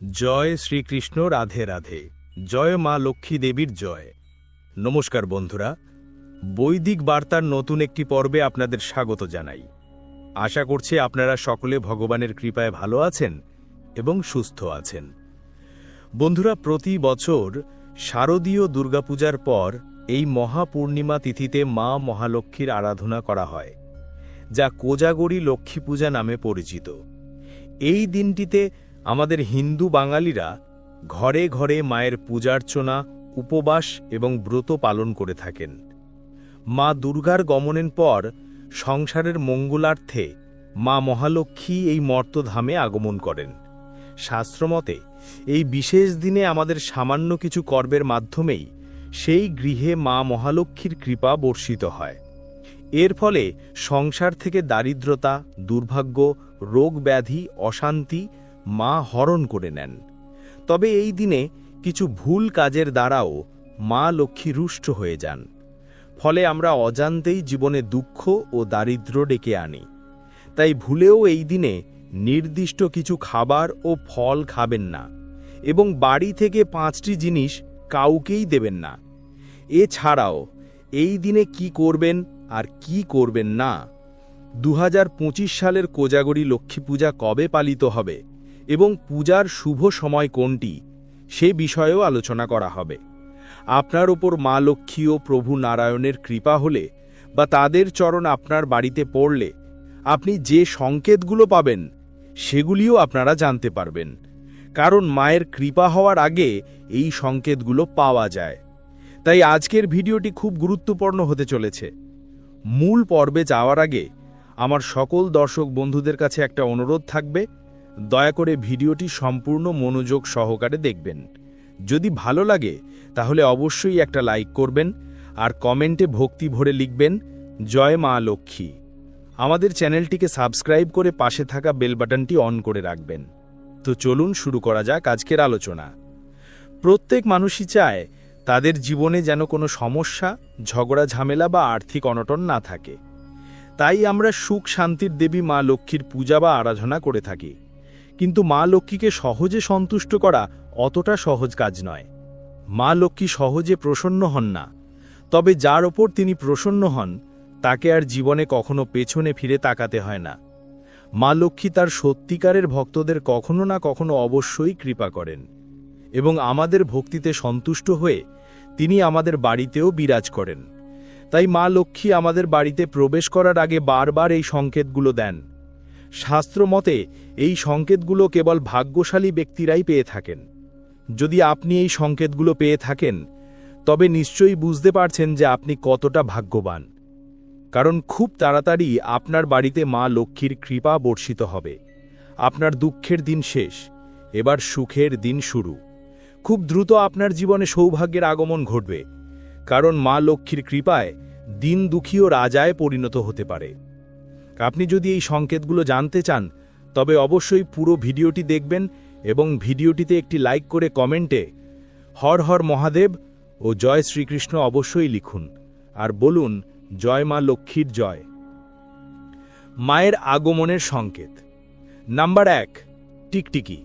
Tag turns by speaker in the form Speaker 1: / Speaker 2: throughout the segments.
Speaker 1: জয় শ্রীকৃষ্ণ, রাধে রাধে। জয় মা লক্ষ্মী দেবীর জয়। নমস্কার বন্ধুরা, বৈদিক বার্তার নতুন একটি পর্বে আপনাদের স্বাগত জানাই। আশা করছি আপনারা সকলে ভগবানের কৃপায় ভালো আছেন এবং সুস্থ আছেন। বন্ধুরা, প্রতি বছর শারদীয় দুর্গাপূজার পর এই মহাপূর্ণিমা তিথিতে মা মহালক্ষ্মীর আরাধনা করা হয়, যা কোজাগরী লক্ষ্মী পূজা নামে পরিচিত। এই দিনটিতে আমাদের হিন্দু বাঙালিরা ঘরে ঘরে মায়ের পূজার্চনা, উপবাস এবং ব্রত পালন করে থাকেন। মা দুর্গার গমনের পর সংসারের মঙ্গলার্থে মা মহালক্ষ্মী এই মর্তধামে আগমন করেন। শাস্ত্রমতে এই বিশেষ দিনে আমাদের সামান্য কিছু কর্মের মাধ্যমেই সেই গৃহে মা মহালক্ষ্মীর কৃপা বর্ষিত হয়। এর ফলে সংসার থেকে দারিদ্রতা, দুর্ভাগ্য রোগ ব্যাধি অশান্তি মা হরণ করে নেন। তবে এই দিনে কিছু ভুল কাজের দ্বারাও মা লক্ষ্মী রুষ্ট হয়ে যান। ফলে আমরা অজান্তেই জীবনে দুঃখ ও দারিদ্র ডেকে আনি। তাই ভুলেও এই দিনে নির্দিষ্ট কিছু খাবার ও ফল খাবেন না এবং বাড়ি থেকে পাঁচটি জিনিস কাউকেই দেবেন না। এছাড়াও, এই দিনে কি করবেন আর কি করবেন না? দু হাজার পঁচিশ সালের কোজাগরী লক্ষ্মী পূজা কবে পালিত হবে? এবং পূজার শুভ সময় কোনটি, সে বিষয়েও আলোচনা করা হবে। আপনার ওপর মা লক্ষ্মী ও প্রভু নারায়ণের কৃপা হলে বা তাদের চরণ আপনার বাড়িতে পড়লে, আপনি যে সংকেতগুলো পাবেন, সেগুলিও আপনারা জানতে পারবেন। কারণ মায়ের কৃপা হওয়ার আগে এই সংকেতগুলো পাওয়া যায়। তাই আজকের ভিডিওটি খুব গুরুত্বপূর্ণ হতে চলেছে। মূল পর্বে যাওয়ার আগে আমার সকল দর্শক বন্ধুদের কাছে একটা অনুরোধ থাকবে। দয়া করে ভিডিওটি সম্পূর্ণ মনোযোগ সহকারে দেখবেন। যদি ভালো লাগে, তাহলে অবশ্যই একটা লাইক করবেন আর কমেন্টে ভক্তি ভরে লিখবেন, জয় মা লক্ষ্মী। আমাদের চ্যানেলটিকে সাবস্ক্রাইব করে পাশে থাকা বেল বাটনটি অন করে রাখবেন। তো চলুন শুরু করা যাক আজকের আলোচনা। প্রত্যেক মানুষই চায় তাদের জীবনে যেন কোনো সমস্যা, ঝগড়া, ঝামেলা বা আর্থিক অনটন না থাকে। তাই আমরা সুখ শান্তির দেবী মা লক্ষ্মীর পূজা বা আরাধনা করে থাকি। কিন্তু মা লক্ষ্মীকে সহজে সন্তুষ্ট করা অতটা সহজ কাজ নয়। মা লক্ষ্মী সহজে প্রসন্ন হন না। তবে যার ওপর তিনি প্রসন্ন হন, তাকে আর জীবনে কখনো পেছনে ফিরে তাকাতে হয় না। মা লক্ষ্মী তার সত্যিকারের ভক্তদের কখনো না কখনো অবশ্যই কৃপা করেন এবং আমাদের ভক্তিতে সন্তুষ্ট হয়ে তিনি আমাদের বাড়িতেও বিরাজ করেন। তাই মা লক্ষ্মী আমাদের বাড়িতে প্রবেশ করার আগে বারবার এই সংকেতগুলো দেন। শাস্ত্রমতে, এই সংকেতগুলো কেবল ভাগ্যশালী ব্যক্তিরাই পেয়ে থাকেন। যদি আপনি এই সংকেতগুলো পেয়ে থাকেন, তবে নিশ্চয়ই বুঝতে পারছেন যে আপনি কতটা ভাগ্যবান। কারণ খুব তাড়াতাড়ি আপনার বাড়িতে মা লক্ষ্মীর কৃপা বর্ষিত হবে। আপনার দুঃখের দিন শেষ, এবার সুখের দিন শুরু। খুব দ্রুত আপনার জীবনে সৌভাগ্যের আগমন ঘটবে, কারণ মা লক্ষ্মীর কৃপায় দিন দুঃখীও রাজায় পরিণত হতে পারে। আপনি যদি এই সংকেতগুলো জানতে চান, তবে অবশ্যই পুরো ভিডিওটি দেখবেন এবং ভিডিওটিতে একটি লাইক করে কমেন্টে হর হর মহাদেব ও জয় শ্রীকৃষ্ণ অবশ্যই লিখুন। আর বলুন, জয় মা লক্ষ্মীর জয়। মায়ের আগমনের সংকেত। নাম্বার এক, টিকটিকি।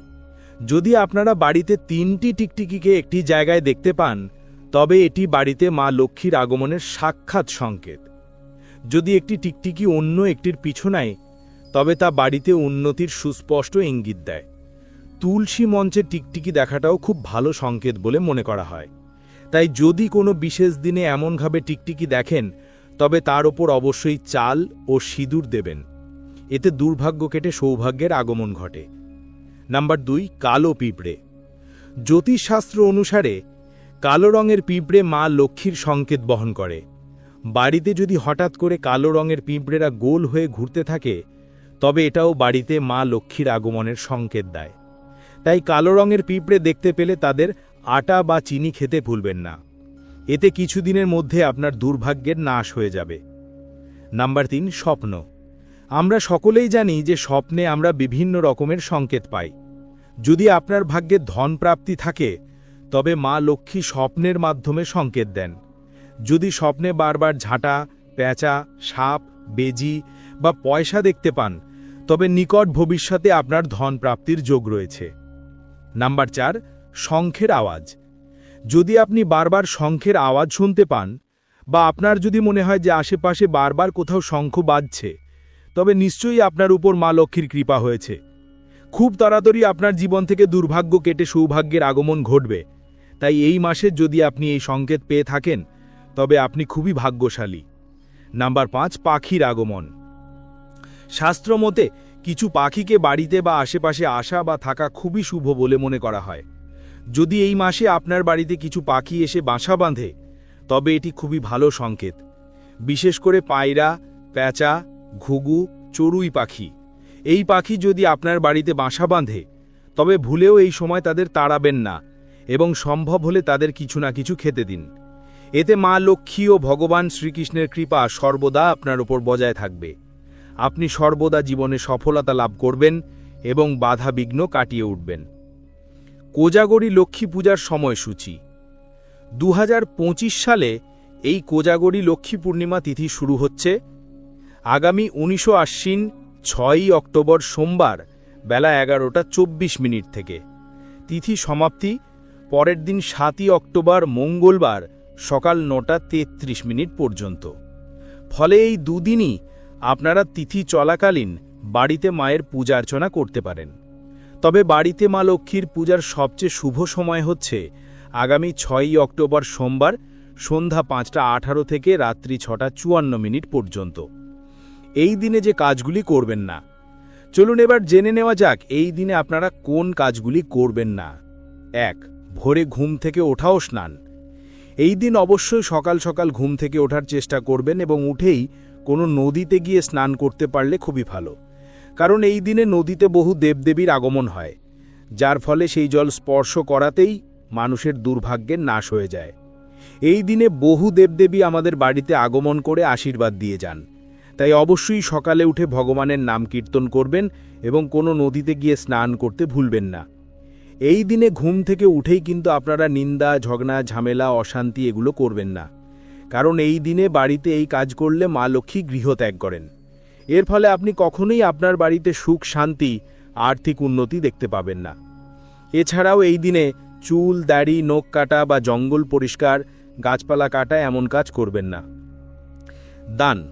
Speaker 1: যদি আপনারা বাড়িতে তিনটি টিকটিকিকে একটি জায়গায় দেখতে পান, তবে এটি বাড়িতে মা লক্ষ্মীর আগমনের সাক্ষাৎ সংকেত। যদি একটি টিকটিকি অন্য একটির পিছনায়, তবে তা বাড়িতে উন্নতির সুস্পষ্ট ইঙ্গিত দেয়। তুলসী মঞ্চে টিকটিকি দেখাটাও খুব ভালো সংকেত বলে মনে করা হয়। তাই যদি কোনো বিশেষ দিনে এমনভাবে টিকটিকি দেখেন, তবে তার ওপর অবশ্যই চাল ও সিঁদুর দেবেন। এতে দুর্ভাগ্য কেটে সৌভাগ্যের আগমন ঘটে। নাম্বার দুই, কালো পিঁপড়ে। জ্যোতিষশাস্ত্র অনুসারে, কালো রঙের পিঁপড়ে মা লক্ষ্মীর সংকেত বহন করে। বাড়িতে যদি হঠাৎ করে কালো রঙের পিঁপড়েরা গোল হয়ে ঘুরতে থাকে, তবে এটাও বাড়িতে মা লক্ষ্মীর আগমনের সংকেত দেয়। তাই কালো রঙের পিঁপড়ে দেখতে পেলে তাদের আটা বা চিনি খেতে ভুলবেন না। এতে কিছুদিনের মধ্যে আপনার দুর্ভাগ্যের নাশ হয়ে যাবে। নাম্বার তিন, স্বপ্ন। আমরা সকলেই জানি যে স্বপ্নে আমরা বিভিন্ন রকমের সংকেত পাই। যদি আপনার ভাগ্যে ধন প্রাপ্তি থাকে, তবে মা লক্ষ্মী স্বপ্নের মাধ্যমে সংকেত দেন। যদি স্বপ্নে বারবার ঝাঁটা পেঁচা সাপ, বেজি বা পয়সা দেখতে পান, তবে নিকট ভবিষ্যতে আপনার ধন প্রাপ্তির যোগ রয়েছে। নাম্বার চার, শঙ্খের আওয়াজ। যদি আপনি বারবার শঙ্খের আওয়াজ শুনতে পান বা আপনার যদি মনে হয় যে আশেপাশে বারবার কোথাও শঙ্খ বাজছে, তবে নিশ্চয়ই আপনার উপর মা লক্ষ্মীর কৃপা হয়েছে। খুব তাড়াতাড়ি আপনার জীবন থেকে দুর্ভাগ্য কেটে সৌভাগ্যের আগমন ঘটবে। তাই এই মাসে যদি আপনি এই সংকেত পেয়ে থাকেন তবে আপনি খুবই ভাগ্যশালী। নাম্বার পাঁচ, পাখির আগমন। শাস্ত্র মতে, কিছু পাখিকে বাড়িতে বা আশেপাশে আসা বা থাকা খুবই শুভ বলে মনে করা হয়। যদি এই মাসে আপনার বাড়িতে কিছু পাখি এসে বাসা বাঁধে, তবে এটি খুবই ভালো সংকেত। বিশেষ করে পায়রা, প্যাঁচা, ঘুঘু, চড়ুই পাখি। এই পাখি যদি আপনার বাড়িতে বাসা বাঁধে, তবে ভুলেও এই সময় তাদের তাড়াবেন না এবং সম্ভব হলে তাদের কিছু না কিছু খেতে দিন। এতে মা লক্ষ্মী ও ভগবান শ্রীকৃষ্ণের কৃপা সর্বদা আপনার ওপর বজায় থাকবে। আপনি সর্বদা জীবনে সফলতা লাভ করবেন এবং বাধা বিঘ্ন কাটিয়ে উঠবেন। কোজাগরী লক্ষ্মী পূজার সময়সূচি। দু হাজার পঁচিশ সালে এই কোজাগরী লক্ষ্মী পূর্ণিমা তিথি শুরু হচ্ছে। আগামী উনিশশো আশ্বিন, ছয়ই অক্টোবর সোমবার, বেলা এগারোটা চব্বিশ মিনিট থেকে। তিথি সমাপ্তি, পরের দিন সাতই অক্টোবর, মঙ্গলবার সকাল নটা তেত্রিশ মিনিট পর্যন্ত। ফলে এই দুদিনই আপনারা তিথি চলাকালীন বাড়িতে মায়ের পূজা অর্চনা করতে পারেন। তবে বাড়িতে মা লক্ষ্মীর পূজার সবচেয়ে শুভ সময় হচ্ছে আগামী ছয়ই অক্টোবর সোমবার সন্ধ্যা পাঁচটা আঠারো থেকে রাত্রি ছটা চুয়ান্ন মিনিট পর্যন্ত। এই দিনে যে কাজগুলি করবেন না। চলুন এবার জেনে নেওয়া যাক এই দিনে আপনারা কোন কাজগুলি করবেন না। এক, ভোরে ঘুম থেকে ওঠাও স্নান। এই দিন অবশ্যই সকাল সকাল ঘুম থেকে ওঠার চেষ্টা করবেন এবং উঠেই কোনো নদীতে গিয়ে স্নান করতে পারলে খুবই ভালো। কারণ এই দিনে নদীতে বহু দেবদেবীর আগমন হয়, যার ফলে সেই জল স্পর্শ করাতেই মানুষের দুর্ভাগ্যের নাশ হয়ে যায়। এই দিনে বহু দেবদেবী আমাদের বাড়িতে আগমন করে আশীর্বাদ দিয়ে যান। তাই অবশ্যই সকালে উঠে ভগবানের নাম কীর্তন করবেন এবং কোনো নদীতে গিয়ে স্নান করতে ভুলবেন না। এই দিনে ঘুম থেকে উঠেই কিন্তু আপনারা নিন্দা, ঝগড়া, ঝামেলা, অশান্তি এগুলো করবেন না। কারণ এই দিনে বাড়িতে এই কাজ করলে মা লক্ষ্মী গৃহত্যাগ করেন। এর ফলে আপনি কখনোই আপনার বাড়িতে সুখ, শান্তি, আর্থিক উন্নতি দেখতে পাবেন না। এছাড়াও এই দিনে চুল, দাড়ি, নখ কাটা বা জঙ্গল পরিষ্কার, গাছপালা কাটা এমন কাজ করবেন না। দান।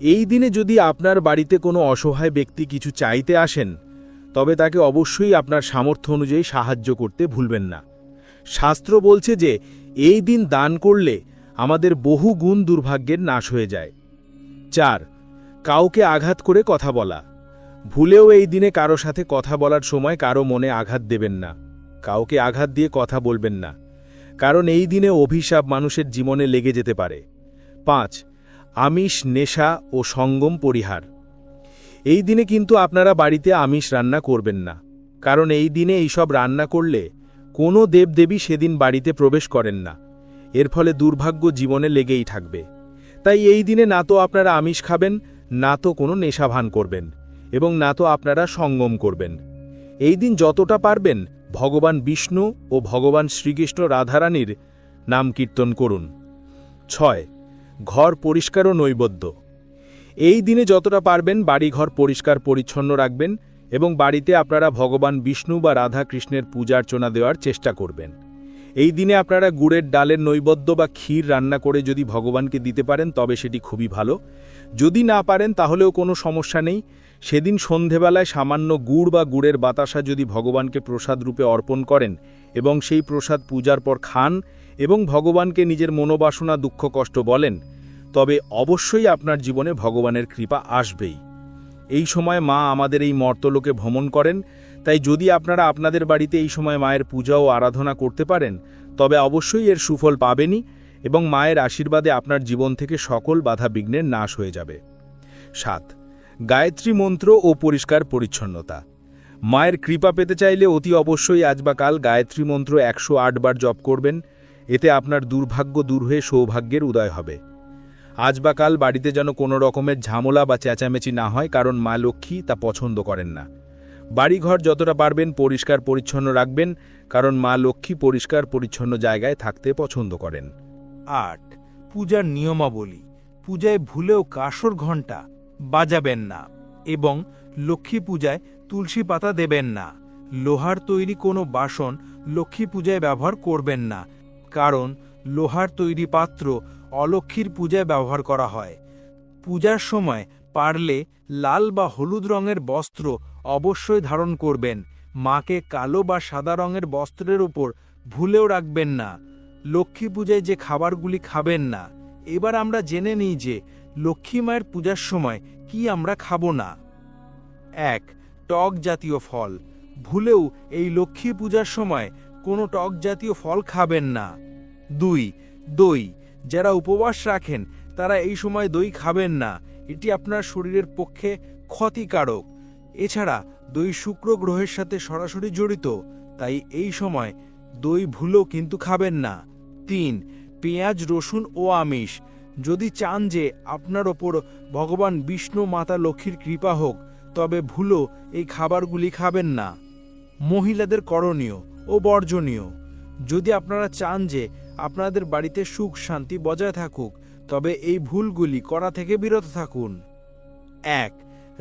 Speaker 1: এই দিনে যদি আপনার বাড়িতে কোনো অসহায় ব্যক্তি কিছু চাইতে আসেন তবে তাকে অবশ্যই আপনার সামর্থ্য অনুযায়ী সাহায্য করতে ভুলবেন না। শাস্ত্র বলছে যে, এই দিন দান করলে আমাদের বহু গুণ দুর্ভাগ্যের নাশ হয়ে যায়। চার, কাউকে আঘাত করে কথা বলা। ভুলেও এই দিনে কারও সাথে কথা বলার সময় কারও মনে আঘাত দেবেন না। কাউকে আঘাত দিয়ে কথা বলবেন না। কারণ এই দিনে অভিশাপ মানুষের জীবনে লেগে যেতে পারে। পাঁচ, আমিষ, নেশা ও সঙ্গম পরিহার। এই দিনে কিন্তু আপনারা বাড়িতে আমিষ রান্না করবেন না। কারণ এই দিনে এইসব রান্না করলে কোনো দেবদেবী সেদিন বাড়িতে প্রবেশ করেন না। এর ফলে দুর্ভাগ্য জীবনে লেগেই থাকবে। তাই এই দিনে না তো আপনারা আমিষ খাবেন, না তো কোনো নেশাভান করবেন এবং না তো আপনারা সঙ্গম করবেন। এই দিন যতটা পারবেন ভগবান বিষ্ণু ও ভগবান শ্রীকৃষ্ণ রাধারানীর নাম কীর্তন করুন। ছয়, ঘর পরিষ্কার ও নৈবদ্য। এই দিনে যতটা পারবেন বাড়িঘর পরিষ্কার পরিচ্ছন্ন রাখবেন এবং বাড়িতে আপনারা ভগবান বিষ্ণু বা রাধা কৃষ্ণের পূজার্চনা দেওয়ার চেষ্টা করবেন। এই দিনে আপনারা গুড়ের ডালের নৈবদ্য বা ক্ষীর রান্না করে যদি ভগবানকে দিতে পারেন, তবে সেটি খুবই ভালো। যদি না পারেন, তাহলেও কোনো সমস্যা নেই। সেদিন সন্ধেবেলায় সামান্য গুড় বা গুড়ের বাতাসা যদি ভগবানকে প্রসাদ রূপে অর্পণ করেন এবং সেই প্রসাদ পূজার পর খান এবং ভগবানকে নিজের মনোবাসনা, দুঃখ, কষ্ট বলেন তবে অবশ্যই আপনার জীবনে ভগবানের কৃপা আসবেই। এই সময় মা আমাদের এই মর্তলোকে ভ্রমণ করেন, তাই যদি আপনারা আপনাদের বাড়িতে এই সময় মায়ের পূজা ও আরাধনা করতে পারেন, তবে অবশ্যই এর সুফল পাবেনই এবং মায়ের আশীর্বাদে আপনার জীবন থেকে সকল বাধা বিঘ্নের নাশ হয়ে যাবে। সাত, গায়ত্রী মন্ত্র ও পরিষ্কার পরিচ্ছন্নতা। মায়ের কৃপা পেতে চাইলে অতি অবশ্যই আজ বা কাল গায়ত্রী মন্ত্র একশো আট বার জপ করবেন, এতে আপনার দুর্ভাগ্য দূর হয়ে সৌভাগ্যের উদয় হবে। আজ বা কাল বাড়িতে যেন কোনো রকমের ঝামেলা বা চেঁচামেচি না হয়, কারণ মা লক্ষ্মী তা পছন্দ করেন না। বাড়িঘর যতটা পারবেন পরিষ্কার পরিচ্ছন্ন রাখবেন, কারণ মা লক্ষ্মী পরিষ্কার পরিচ্ছন্ন জায়গায় থাকতে পছন্দ করেন।
Speaker 2: আট, পূজার নিয়মাবলী। পূজায় ভুলেও কাসর ঘণ্টা বাজাবেন না এবং লক্ষ্মী পূজায় তুলসী পাতা দেবেন না। লোহার তৈরি কোনো বাসন লক্ষ্মী পূজায় ব্যবহার করবেন না, কারণ লোহার তৈরি পাত্র অলক্ষ্মীর পূজায় ব্যবহার করা হয়। পূজার সময় পারলে লাল বা হলুদ রঙের বস্ত্র অবশ্যই ধারণ করবেন। মাকে কালো বা সাদা রঙের বস্ত্রের উপর ভুলেও রাখবেন না। লক্ষ্মী পূজায় যে খাবারগুলি খাবেন না। এবার আমরা জেনে নিই যে লক্ষ্মী মায়ের পূজার সময় কি আমরা খাব না। এক, টক জাতীয় ফল। ভুলেও এই লক্ষ্মী পূজার সময় কোনো টক জাতীয় ফল খাবেন না। দুই, দই। যারা উপবাস রাখেন, তারা এই সময় দই খাবেন না। এটি আপনার শরীরের পক্ষে ক্ষতিকারক। এছাড়া, দই শুক্র গ্রহের সাথে সরাসরি জড়িত, তাই এই সময় দই ভুলো কিন্তু খাবেন না। তিন, পেঁয়াজ, রসুন ও আমিষ। যদি চান যে আপনার ওপর ভগবান বিষ্ণু মাতা লক্ষ্মীর কৃপা হোক, তবে ভুলো এই খাবারগুলি খাবেন না। মহিলাদের করণীয় ও বর্জনীয়। যদি আপনারা চান যে আপনাদের বাড়িতে সুখ শান্তি বজায় থাকুক, তবে এই ভুলগুলি করা থেকে বিরত থাকুন। এক,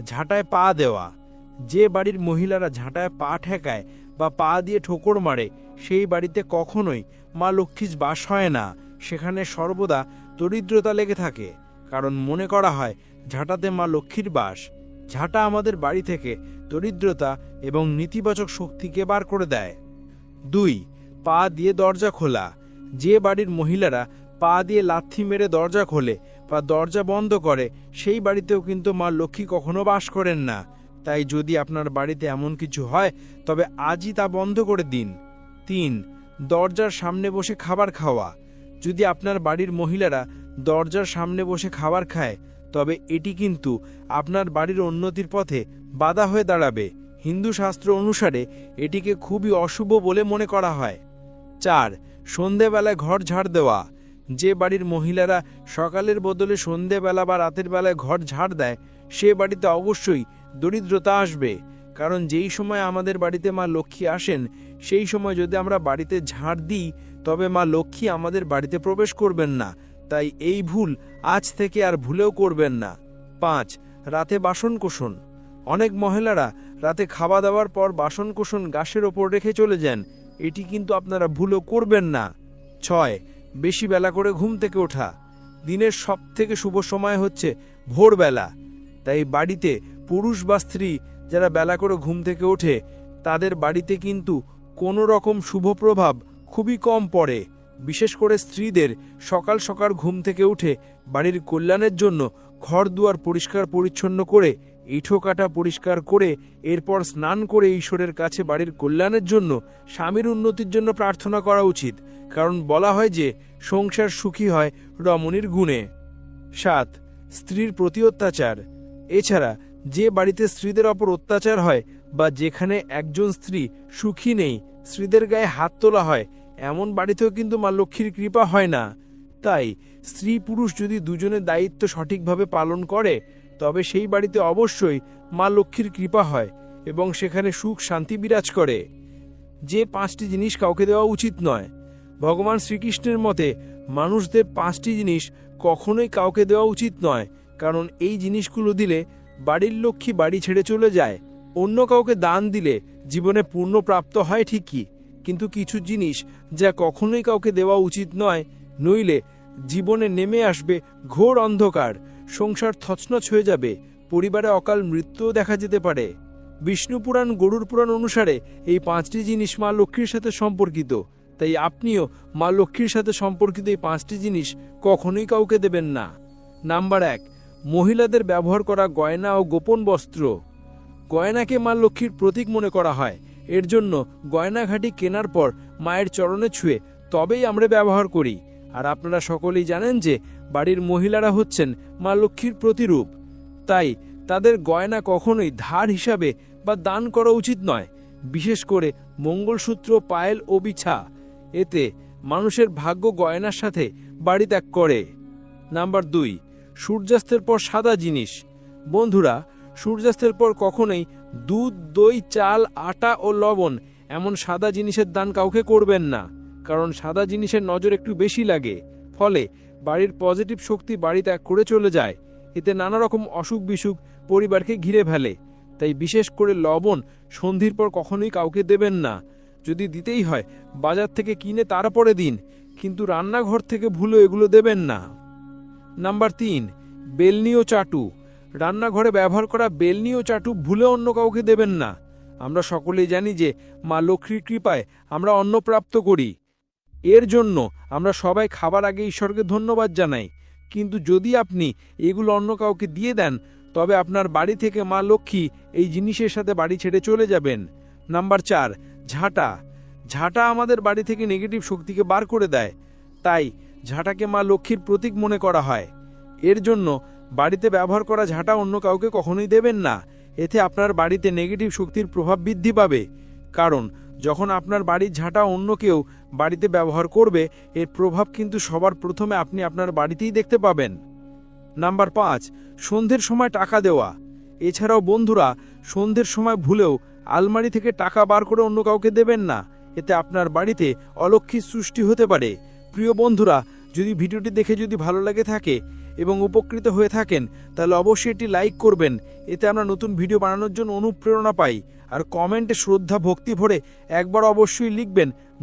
Speaker 2: ঝাঁটায় পা দেওয়া। যে বাড়ির মহিলারা ঝাঁটায় পা ঠেকায় বা পা দিয়ে ঠোকর মারে, সেই বাড়িতে কখনোই মা লক্ষ্মীর বাস হয় না। সেখানে সর্বদা দরিদ্রতা লেগে থাকে, কারণ মনে করা হয় ঝাঁটাতে মা লক্ষ্মীর বাস। ঝাঁটা আমাদের বাড়ি থেকে দরিদ্রতা এবং নেতিবাচক শক্তিকে বার করে দেয়। দুই পা দিয়ে দরজা খোলা। যে বাড়ির মহিলারা পা দিয়ে লাথি মেরে দরজা খোলে বা দরজা বন্ধ করে, সেই বাড়িতেও কিন্তু মা লক্ষ্মী কখনো বাস করেন না। তাই যদি আপনার বাড়িতে এমন কিছু হয়, তবে আজই তা বন্ধ করে দিন। তিন, দরজার সামনে বসে খাবার খাওয়া। যদি আপনার বাড়ির মহিলারা দরজার সামনে বসে খাবার খায়, তবে এটি কিন্তু আপনার বাড়ির উন্নতির পথে বাধা হয়ে দাঁড়াবে। হিন্দু শাস্ত্র অনুসারে এটিকে খুবই অশুভ বলে মনে করা হয়। চার, সন্ধেবেলায় ঘর ঝাড় দেওয়া। যে বাড়ির মহিলারা সকালের বদলে সন্ধেবেলা বা রাতের বেলায় ঘর ঝাড় দেয়, সে বাড়িতে অবশ্যই দরিদ্রতা আসবে। কারণ যেই সময় আমাদের বাড়িতে মা লক্ষ্মী আসেন, সেই সময় যদি আমরা বাড়িতে ঝাড় দিই, তবে মা লক্ষ্মী আমাদের বাড়িতে প্রবেশ করবেন না। তাই এই ভুল আজ থেকে আর ভুলেও করবেন না। পাঁচ, রাতে বাসন কোষণ। অনেক মহিলারা রাতে খাওয়া দাওয়ার পর বাসন কোষণ গাছের ওপর রেখে চলে যান। এটি কিন্তু আপনারা ভুলও করবেন না। ছয়, বেশি বেলা করে ঘুম থেকে ওঠা। দিনের সব থেকে শুভ সময় হচ্ছে ভোরবেলা। তাই বাড়িতে পুরুষ বা স্ত্রী যারা বেলা করে ঘুম থেকে ওঠে, তাদের বাড়িতে কিন্তু কোনো রকম শুভ প্রভাব খুবই কম পড়ে। বিশেষ করে স্ত্রীদের সকাল সকাল ঘুম থেকে উঠে বাড়ির কল্যাণের জন্য ঘর দুয়ার পরিষ্কার পরিচ্ছন্ন করে ইঠো কাটা পরিষ্কার করে এরপর স্নান করে ঈশ্বরের কাছে বাড়ির কল্যাণের জন্য, স্বামীর উন্নতির জন্য প্রার্থনা করা উচিত, কারণ বলা হয় যে, সংসার সুখী হয় রমণীর গুণে। সাত, স্ত্রীর প্রতি অত্যাচার। এছাড়া, যে বাড়িতে স্ত্রীদের অপর অত্যাচার হয় বা যেখানে একজন স্ত্রী সুখী নেই, স্ত্রীদের গায়ে হাত তোলা হয়, এমন বাড়িতেও কিন্তু মা লক্ষ্মীর কৃপা হয় না। তাই স্ত্রী পুরুষ যদি দুজনের দায়িত্ব সঠিকভাবে পালন করে তবে সেই বাড়িতে অবশ্যই মা লক্ষ্মীর কৃপা হয় এবং সেখানে সুখ শান্তি বিরাজ করে। যে পাঁচটি জিনিস কাউকে দেওয়া উচিত নয়। ভগবান শ্রীকৃষ্ণের মতে, মানুষদের পাঁচটি জিনিস কখনোই কাউকে দেওয়া উচিত নয়, কারণ এই জিনিসগুলো দিলে বাড়ির লক্ষ্মী বাড়ি ছেড়ে চলে যায়। অন্য কাউকে দান দিলে জীবনে পূর্ণ প্রাপ্ত হয় ঠিকই, কিন্তু কিছু জিনিস যা কখনোই কাউকে দেওয়া উচিত নয়, নইলে জীবনে নেমে আসবে ঘোর অন্ধকার। সংসার থচনছ হয়ে যাবে, পরিবারে অকাল মৃত্যুও দেখা যেতে পারে। বিষ্ণু পুরাণ গরুর পুরাণ অনুসারে এই পাঁচটি জিনিস মা লক্ষ্মীর সাথে সম্পর্কিত। তাই আপনিও মা লক্ষ্মীর সাথে সম্পর্কিত এই পাঁচটি জিনিস কখনোই কাউকে দেবেন না। নাম্বার এক, মহিলাদের ব্যবহার করা গয়না ও গোপন বস্ত্র। গয়নাকে মা লক্ষ্মীর প্রতীক মনে করা হয়। এর জন্য গয়নাঘাটি কেনার পর মায়ের চরণে ছুঁয়ে তবেই আমরা ব্যবহার করি। আর আপনারা সকলেই জানেন যে বাড়ির মহিলারা হচ্ছেন মা লক্ষ্মীর প্রতিরূপ। তাই তাদের গয়না কখনোই ধার হিসাবে বা দান করা উচিত নয়। বিশেষ করে মঙ্গলসূত্র, পায়েল ও বিছা। এতে মানুষের ভাগ্য গয়নার সাথে বাড়ি ত্যাগ করে। নাম্বার দুই, সূর্যাস্তের পর সাদা জিনিস। বন্ধুরা, সূর্যাস্তের পর কখনোই দুধ, দই, চাল, আটা ও লবণ এমন সাদা জিনিসের দান কাউকে করবেন না। কারণ সাদা জিনিসের নজর একটু বেশি লাগে। ফলে বাড়ির পজিটিভ শক্তি বাড়ি ত্যাগ করে চলে যায়। এতে নানা রকম অসুখ বিসুখ পরিবারকে ঘিরে ফেলে। তাই বিশেষ করে লবণ সন্ধির পর কখনোই কাউকে দেবেন না। যদি দিতেই হয়, বাজার থেকে কিনে তারপরে দিন। কিন্তু রান্নাঘর থেকে ভুলো এগুলো দেবেন না। নাম্বার তিন, বেলনি ও চাটু। রান্নাঘরে ব্যবহার করা বেলনি ও চাটু ভুলে অন্য কাউকে দেবেন না। আমরা সকলেই জানি যে মা লক্ষ্মীর কৃপায় আমরা অন্নপ্রাপ্ত করি। এর জন্য আমরা সবাই খাবার আগে ঈশ্বরকে ধন্যবাদ জানাই। কিন্তু যদি আপনি এগুলো অন্য কাউকে দিয়ে দেন, তবে আপনার বাড়ি থেকে মা লক্ষ্মী এই জিনিসের সাথে বাড়ি ছেড়ে চলে যাবেন। নাম্বার চার, ঝাঁটা। ঝাঁটা আমাদের বাড়ি থেকে নেগেটিভ শক্তিকে বার করে দেয়। তাই ঝাঁটাকে মা লক্ষ্মীর প্রতীক মনে করা হয়। এর জন্য বাড়িতে ব্যবহার করা ঝাঁটা অন্য কাউকে কখনোই দেবেন না। এতে আপনার বাড়িতে নেগেটিভ শক্তির প্রভাব বৃদ্ধি পাবে। কারণ যখন আপনার বাড়ির ঝাঁটা অন্য কেউ বাড়িতে ব্যবহার করবে, এর প্রভাব কিন্তু সবার প্রথমে আপনি আপনার বাড়িতেই দেখতে পাবেন। নাম্বার পাঁচ, সন্ধ্যের সময় টাকা দেওয়া। এছাড়াও বন্ধুরা, সন্ধ্যের সময় ভুলেও আলমারি থেকে টাকা বার করে অন্য কাউকে দেবেন না। এতে আপনার বাড়িতে অলক্ষীর সৃষ্টি হতে পারে। প্রিয় বন্ধুরা, যদি ভিডিওটি দেখে যদি ভালো লাগে থাকে এবং উপকৃত হয়ে থাকেন, তাহলে অবশ্যই এটি লাইক করবেন। এতে আমরা নতুন ভিডিও বানানোর জন্য অনুপ্রেরণা পাই। আর কমেন্টে শ্রদ্ধা, ভক্তি ভরে একবার অবশ্যই লিখবেন